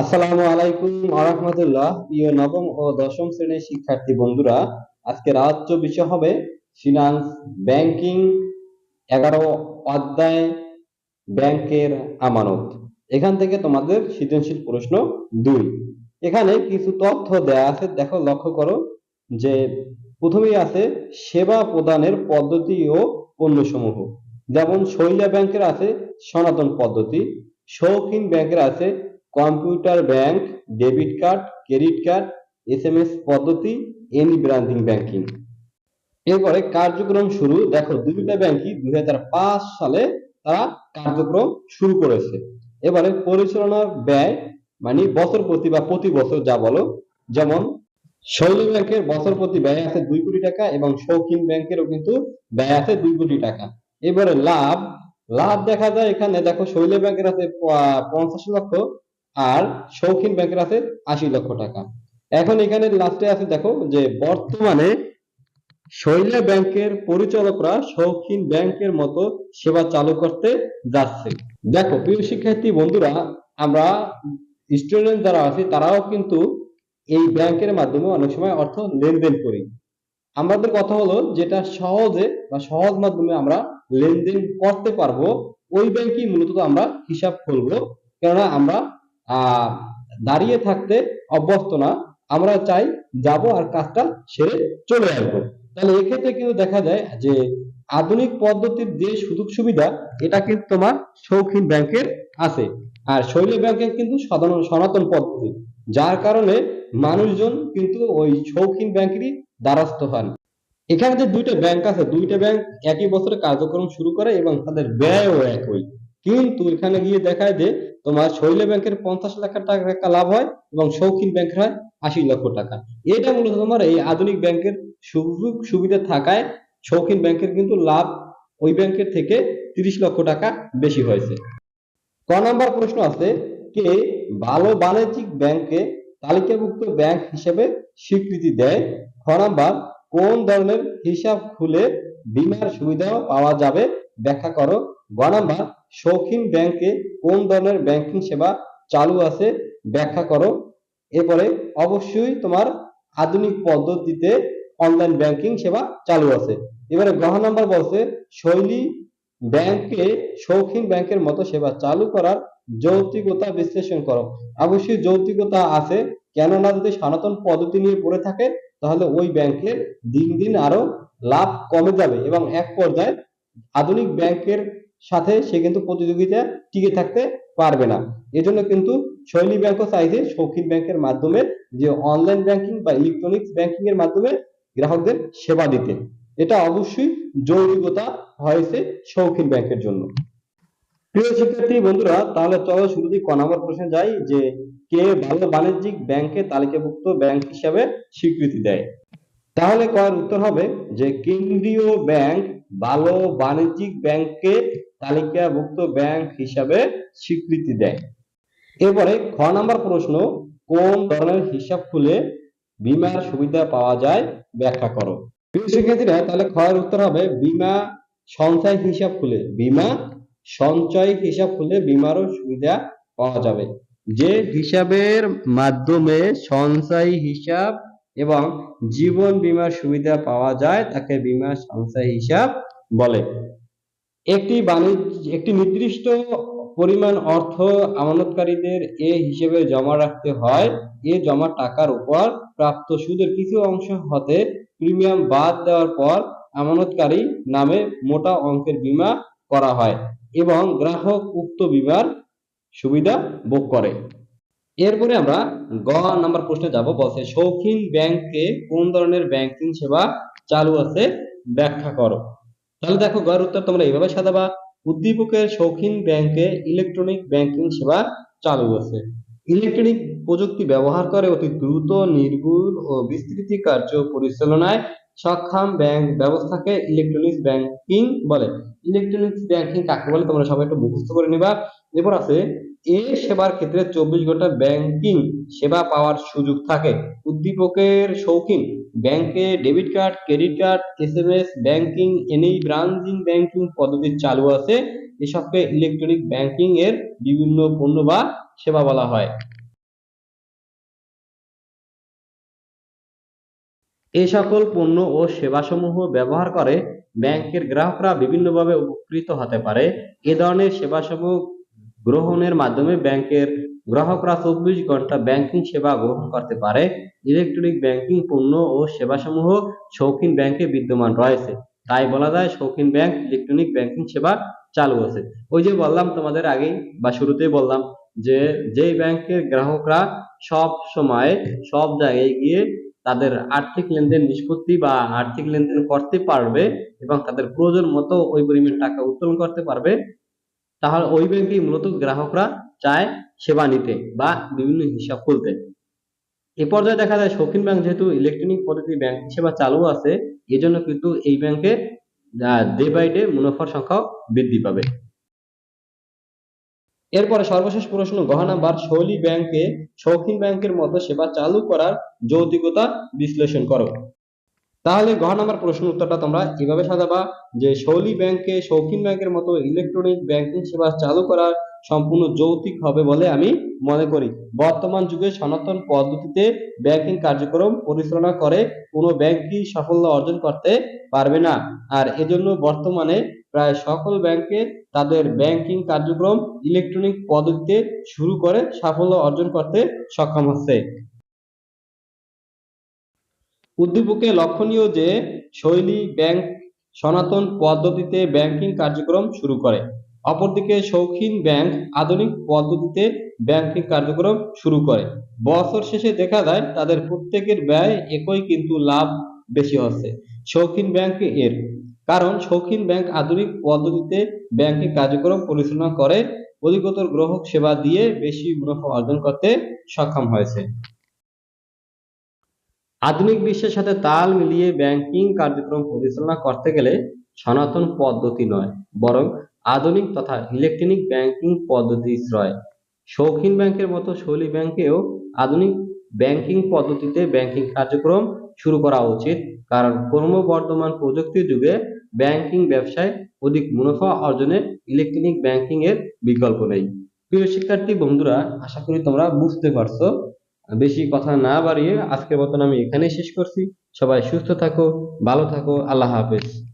আসসালামু আলাইকুম আরহামতুল্লাহ প্রিয় নবম ও দশম শ্রেণির শিক্ষার্থী বন্ধুরা, আজকে রাজ্য বিষয় হবে ফিনান্স ব্যাংকিং এগারো অধ্যায় ব্যাংকের আমানত। এখান থেকে তোমাদের সৃজনশীল প্রশ্ন দুই। এখানে কিছু তথ্য দেয়া আছে, দেখো, লক্ষ্য করো, যে প্রথমেই আছে সেবা প্রদানের পদ্ধতি ও পণ্যসমূহ। যেমন শৈলা ব্যাংকের আছে সনাতন পদ্ধতি, শৌখিন ব্যাংকের আছে computer bank, debit card, credit card SMS পদ্ধতি এনি ব্রান্ডিং ব্যাংকিং। এরপরে কার্যক্রম শুরু। দেখো, দুইটা ব্যাংকই দুই হাজার পাঁচ সালে তারা কার্যক্রম শুরু করেছে। এবারে পরিচালনার ব্যয় মানে বছর প্রতি বা প্রতি বছর যা বলো, যেমন শৈল ব্যাংকের বছর প্রতি ব্যয় আছে দুই কোটি টাকা এবং শৌখিন ব্যাংকেরও কিন্তু ব্যয় আছে দুই কোটি টাকা। এবারে লাভ লাভ দেখা যায় এখানে। দেখো শৈলী ব্যাংকের আছে পঞ্চাশ লক্ষ আর শৌখিন ব্যাংকের আছে আশি লক্ষ টাকা। এখন এখানে লাস্টে আছে, দেখো, যে বর্তমানে শৈলা ব্যাংকের পরিচালকরা শৌখিন ব্যাংকের মতো সেবা চালু করতে যাচ্ছে। দেখো, প্রিয় শিক্ষার্থী বন্ধুরা, আমরা স্টুডেন্ট যারা আছে, তারাও কিন্তু এই ব্যাংকের মাধ্যমে অনেক সময় অর্থ লেনদেন করি। আমাদের কথা হলো, যেটা সহজে বা সহজ মাধ্যমে আমরা লেনদেন করতে পারব, ওই ব্যাংকই মূলত আমরা হিসাব খুলবো। কেননা আমরা দাঁড়িয়ে থাকতে অভ্যস্ত না। আমরা চাই যাব আর কাজটা সেরে চলে আসব। তাহলে এক্ষেত্রে কিন্তু দেখা যায় যে আধুনিক পদ্ধতির যে সুযোগ সুবিধা, এটা কিন্তু তোমার শৌখিন ব্যাংকের আছে। আর শৈল ব্যাংকের কিন্তু সাধারণ সনাতন পদ্ধতি, যার কারণে মানুষজন কিন্তু ওই শৌখিন ব্যাংকেরই দ্বারস্থ হন। এখানে যে দুইটা ব্যাংক আছে, দুইটা ব্যাংক একই বছরে কার্যক্রম শুরু করে এবং তাদের ব্যয়ও একই। কিন্তু এখানে গিয়ে দেখায় যে তোমার শৈল ব্যাংকের পঞ্চাশ লাখ টাকা লাভ হয় এবং শৌখিন ব্যাংকের হয় আশি লক্ষ টাকা। এটা মূলত তোমার এই আধুনিক ব্যাংকের সুযোগ সুবিধা থাকায় শৌখিন ব্যাংকের কিন্তু লাভ ওই ব্যাংকের থেকে তিরিশ লক্ষ টাকা বেশি হয়েছে। ক নাম্বার প্রশ্ন আছে, কে ভালো বাণিজ্যিক ব্যাংকে তালিকাভুক্ত ব্যাংক হিসেবে স্বীকৃতি দেয়? খ নাম্বার, কোন ধরনের হিসাব খুলে বীমার সুবিধা পাওয়া যাবে? ব্যাখ্যা করো। গ শৌখিন ব্যাংকে কোন ধরনের ব্যাংকিং সেবা চালু আছে ব্যাখ্যা করো। এরপরে অবশ্যই তোমার আধুনিক পদ্ধতিতে অনলাইন ব্যাংকিং সেবা চালু আছে। এবারে গ্রহ নাম্বার বলছে, শৈলী ব্যাংকে শৌখিন ব্যাংকের মতো সেবা চালু করার যৌক্তিকতা বিশ্লেষণ করো। অবশ্যই যৌক্তিকতা আছে, কেননা যদি সনাতন পদ্ধতি নিয়ে পড়ে থাকে, তাহলে ওই ব্যাংকের দিন দিন আরও লাভ কমে যাবে এবং এক পর্যায়ে আধুনিক ব্যাংকের সাথে সে কিন্তু প্রতিযোগিতা টিকে থাকতে পারবে না। এজন্য কিন্তু শৈলী ব্যাংকও চাইছে শৌখিন ব্যাংকের মাধ্যমে যে অনলাইন ব্যাংকিং বা ইলেকট্রনিক্স ব্যাংকিং এর মাধ্যমে গ্রাহকদের সেবা দিতে। এটা অবশ্যই যৌক্তিকতা হয়েছে শৌখিন ব্যাংকের জন্য। প্রিয় শিক্ষার্থী, বন্ধুরা, তাহলে চলো শুরুতেই ক নম্বর প্রশ্নে যাই যে কে ভালো বাণিজ্যিক ব্যাংকে তালিকাভুক্ত ব্যাংক হিসাবে স্বীকৃতি দেয়? তাহলে কয়ের উত্তর হবে যে কেন্দ্রীয় ব্যাংক ভালো বাণিজ্যিক ব্যাংকে তালিকাভুক্ত ব্যাংক হিসাবে স্বীকৃতি দেয়। এরপরে খ নাম্বার প্রশ্ন, কোন ধরনের হিসাব খুলে বীমার সুবিধা পাওয়া যায় ব্যাখ্যা করো। শিক্ষার্থীরা, তাহলে খয়ের উত্তর হবে, বীমা সঞ্চয় হিসাব খুলে, বীমা সঞ্চয় হিসাব খুলে বীমারও সুবিধা পাওয়া যাবে। যে হিসাবের মাধ্যমে সঞ্চয় হিসাব এবং জীবন বীমার সুবিধা পাওয়া যায়, তাকে বীমা সঞ্চয় হিসাব বলে। একটি বাণিজ্য, একটি নির্দিষ্ট পরিমাণ অর্থ আমানতকারীদের এ হিসেবে জমা রাখতে হয়। এ জমা টাকার উপর প্রাপ্ত সুদের কিছু অংশ হতে প্রিমিয়াম বাদ দেওয়ার পর আমানতকারী নামে মোটা অঙ্কের বীমা করা হয় এবং গ্রাহক উক্ত বিমার সুবিধা ভোগ করে। এরপরে আমরা গ নাম্বার প্রশ্নে যাব, বলছে শৌখিন ব্যাংকে কোন ধরনের ব্যাংকিং সেবা চালু আছে? ব্যাখ্যা করো। তাহলে দেখো গড় উত্তর তোমরা এইভাবে সাজাবা। উদ্দীপকের শৌখিন ব্যাংকে ইলেকট্রনিক ব্যাংকিং সেবা চালু আছে। ইলেকট্রনিক প্রযুক্তি ব্যবহার করে অতি দ্রুত, নির্ভুল ও বিস্তৃত কার্য পরিচালনায় সক্ষম ব্যাংক ব্যবস্থাকে ইলেকট্রনিক্স ব্যাংকিং বলে। ইলেকট্রনিক ব্যাংকিং কাকে বলে? তোমরা সবাই একটু মুখস্থ করে নিবা। এরপর আছে এ সেবার ক্ষেত্রে চব্বিশ ঘণ্টা ব্যাংকিং সেবা পাওয়ার সুযোগ থাকে। উদ্দীপকের শৌখিন ব্যাংকে debit card credit card S M S banking any branching banking পদ্ধতি চালু আছে। এসবকে ইলেকট্রনিক ব্যাংকিং এর বিভিন্ন পণ্য বা সেবা বলা হয়। এ সকল পণ্য ও সেবাসমূহ ব্যবহার করে ব্যাংকের গ্রাহকরা বিভিন্নভাবে উপকৃত হতে পারে। এ ধরনের সেবাসমূহ গ্রহণের মাধ্যমে ব্যাংকের গ্রাহকরা চব্বিশ ঘণ্টা ব্যাংকিং সেবা গ্রহণ করতে পারে। ইলেকট্রনিক ব্যাংকিং, পণ্য ও সেবাসমূহ শৌখিন ব্যাংকে বিদ্যমান রয়েছে। তাই বলা যায় শৌখিন ব্যাংক, ইলেকট্রনিক ব্যাংকিং সেবা চালু আছে। ওই যে বললাম তোমাদের আগেই, বা শুরুতেই বললাম যে, যেই ব্যাংকের গ্রাহকরা সব সময় সব জায়গায় গিয়ে তাদের আর্থিক লেনদেন নিষ্পত্তি বা আর্থিক লেনদেন করতে পারবে এবং তাদের প্রয়োজন মতো ওই পরিমাণ টাকা উত্তোলন করতে পারবে। তাহলে ওই ব্যাংকেই মূলত গ্রাহকরা চায় সেবা নিতে বা বিভিন্ন হিসাব খুলতে। এ পর্যায়ে দেখা যায় শৌখিন ব্যাংক যেহেতু ইলেকট্রনিক পদ্ধতি ব্যাংক সেবা চালু আছে, এজন্য কিন্তু এই ব্যাংকে ডে বাই ডে মুনাফার সংখ্যাও বৃদ্ধি পাবে। এরপরে সর্বশেষ প্রশ্ন, গহ নাম্বার, শৈলী ব্যাংকে শৌখিন ব্যাংকের মতো সেবা চালু করার যৌক্তিকতা বিশ্লেষণ করো। তাহলে গহ নাম্বার প্রশ্ন উত্তরটা তোমরা এভাবে সাজাবা? যে শৈলী ব্যাংকে শৌখিন ব্যাংকের মতো ইলেকট্রনিক ব্যাংকিং সেবা চালু করা সম্পূর্ণ যৌক্তিক হবে বলে আমি মনে করি। বর্তমান যুগে সনাতন পদ্ধতিতে ব্যাংকিং কার্যক্রম পরিচালনা করে কোনো ব্যাংকই সাফল্য অর্জন করতে পারবে না। আর এজন্য বর্তমানে প্রায় সকল ব্যাংকে তাদের ব্যাংকিং কার্যক্রম ইলেকট্রনিক পদ্ধতিতে শুরু করে সাফল্য অর্জন করতে সক্ষম হচ্ছে। উদ্দীপকে লক্ষণীয় যে শৈলী, ব্যাংক, সনাতন পদ্ধতিতে ব্যাংকিং কার্যক্রম শুরু করে। অপরদিকে শৌখিন ব্যাংক, আধুনিক পদ্ধতিতে ব্যাংকিং কার্যক্রম শুরু করে। বছর শেষে দেখা যায়, তাদের প্রত্যেকের ব্যয় একই কিন্তু লাভ বেশি হচ্ছে। শৌখিন ব্যাংক এর কারণ, শৌখিন ব্যাংক আধুনিক পদ্ধতিতে ব্যাংকিং কার্যক্রম পরিচালনা করে, অধিকতর গ্রাহক সেবা দিয়ে বেশি মুনাফা অর্জন করতে সক্ষম হয়েছে। আধুনিক বিশ্বের সাথে তাল মিলিয়ে ব্যাংকিং কার্যক্রম পরিচালনা করতে গেলে সনাতন পদ্ধতি নয়, বরং আধুনিক তথা ইলেকট্রনিক ব্যাংকিং পদ্ধতি শ্রয় শৌখিন ব্যাংকের মতো শৈলী ব্যাংকেও আধুনিক ব্যাংকিং পদ্ধতিতে ব্যাংকিং কার্যক্রম শুরু করা উচিত, কারণ ক্রমবর্ধমান প্রযুক্তির যুগে ব্যাংকিং ব্যবসায় অধিক মুনাফা অর্জনে ইলেকট্রনিক ব্যাংকিং এর বিকল্প নেই। প্রিয় শিক্ষার্থী, বন্ধুরা, আশা করি তোমরা বুঝতে পারছ বেশি কথা না বাড়িয়ে আজকের মতন আমি এখানেই শেষ করছি। সবাই সুস্থ থাকো, ভালো থাকো, আল্লাহ হাফেজ।